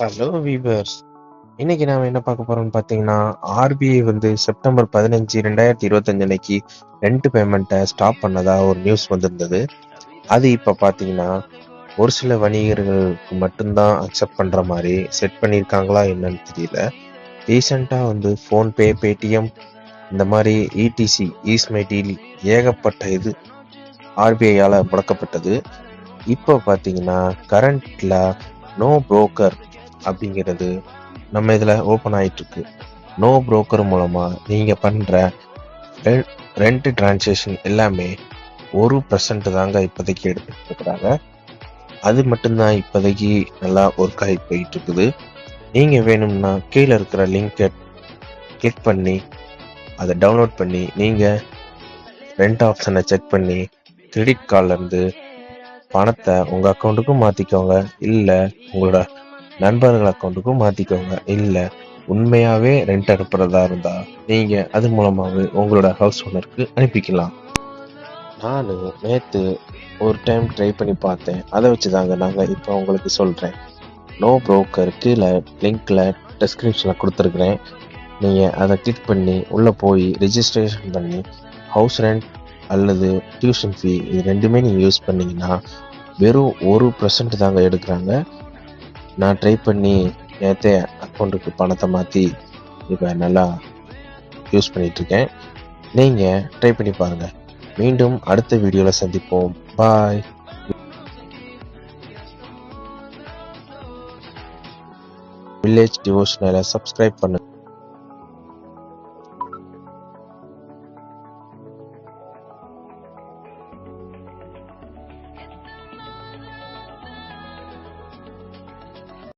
Hello viewers இன்னைக்கு நாம என்ன பார்க்க போறோம்னு பார்த்தீங்கன்னா ஆர்பிஐ வந்து செப்டம்பர் பதினஞ்சு ரெண்டாயிரத்தி இருபத்தஞ்சு அன்னைக்கு ரெண்ட் பேமெண்ட்டை ஸ்டாப் பண்ணதா ஒரு நியூஸ் வந்திருந்தது. அது இப்போ பார்த்தீங்கன்னா ஒரு சில வணிகர்களுக்கு மட்டும்தான் அக்செப்ட் பண்ற மாதிரி செட் பண்ணியிருக்காங்களா என்னன்னு தெரியல. ரீசெண்டாக வந்து ஃபோன்பே பேடிஎம் இந்த மாதிரி இடிசி ஈஸ்மைட்டில் ஏகப்பட்ட இது ஆர்பிஐயால் முடக்கப்பட்டது. இப்போ பார்த்தீங்கன்னா கரண்ட்ல நோ புரோக்கர் அப்படிங்கிறது நம்ம இதில் ஓப்பன் ஆகிட்டு இருக்கு நோ புரோக்கர் மூலமாக நீங்கள் பண்ணுற ரெண்ட் டிரான்சேக்ஷன் எல்லாமே ஒரு பர்சன்ட் தாங்க இப்போதைக்கு எடுத்துகிட்டு இருக்கிறாங்க. அது மட்டும்தான் இப்போதைக்கு நல்லா ஒர்க் ஆகி போயிட்டு இருக்குது நீங்கள் வேணும்னா கீழே இருக்கிற லிங்கை கிளிக் பண்ணி அதை டவுன்லோட் பண்ணி நீங்கள் ரெண்ட் ஆப்ஷனை செக் பண்ணி கிரெடிட் கார்ட்ல இருந்து பணத்தை உங்கள் அக்கௌண்ட்டுக்கும் மாற்றிக்கோங்க இல்லை உங்களோட நண்பர்கள் அக்கௌண்ட்டுக்கும் மாற்றிக்கோங்க இல்லை உண்மையாகவே ரெண்ட் அனுப்புறதா இருந்தால் நீங்கள் அது மூலமாகவே உங்களோட ஹவுஸ் ஓனருக்கு அனுப்பிக்கலாம். நான் நேற்று ஒரு டைம் ட்ரை பண்ணி பார்த்தேன். அதை வச்சு தாங்க நாங்கள் இப்போ உங்களுக்கு சொல்கிறேன் நோ ப்ரோக்கர் கீழே லிங்க்கில் டெஸ்கிரிப்ஷன்ல கொடுத்துருக்குறேன். நீங்கள் அதை கிளிக் பண்ணி உள்ளே போய் ரிஜிஸ்ட்ரேஷன் பண்ணி ஹவுஸ் ரெண்ட் அல்லது டியூஷன் ஃபீ இது ரெண்டுமே நீங்கள் யூஸ் பண்ணீங்கன்னா வெறும் ஒரு பர்சன்ட் தாங்க எடுக்கிறாங்க. நான் ட்ரை பண்ணி நேற்றே அக்கௌண்ட்டுக்கு பணத்தை மாற்றி இப்போ நல்லா யூஸ் பண்ணிகிட்ருக்கேன் நீங்கள் ட்ரை பண்ணி பாருங்கள் மீண்டும் அடுத்த வீடியோவில் சந்திப்போம். பாய் வில்லேஜ் டிவோஷனலை சப்ஸ்கிரைப் பண்ணு